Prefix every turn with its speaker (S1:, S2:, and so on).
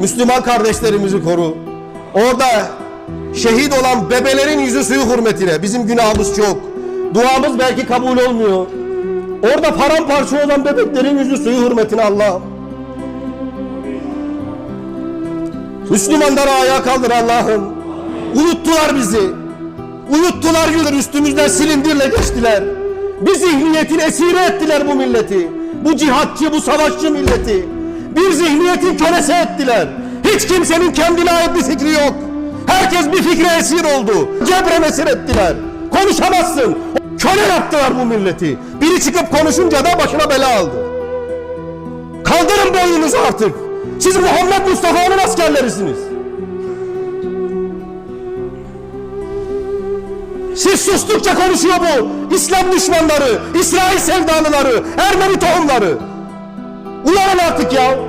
S1: Müslüman kardeşlerimizi koru. Orada şehit olan bebelerin yüzü suyu hürmetine. Bizim günahımız çok. Duamız belki kabul olmuyor. Orada paramparça olan bebeklerin yüzü suyu hürmetine Allah. Müslümanları ayağa kaldır Allah'ım. Uyuttular bizi. Uyuttular yıldır üstümüzden silindirle geçtiler. Bir zihniyetin esiri ettiler bu milleti. Bu cihatçı, bu savaşçı milleti. Bir zihniyetin kölesi ettiler. Hiç kimsenin kendine ait bir fikri yok. Herkes bir fikre esir oldu. Cebren esir ettiler. Konuşamazsın. Köle yaptılar bu milleti. Biri çıkıp konuşunca da başına bela aldı. Kaldırın boynunuzu artık. Siz Muhammed Mustafa'nın askerlerisiniz. Siz sustukça konuşuyor bu. İslam düşmanları, İsrail sevdalıları, Ermeni tohumları. Uyanın artık ya.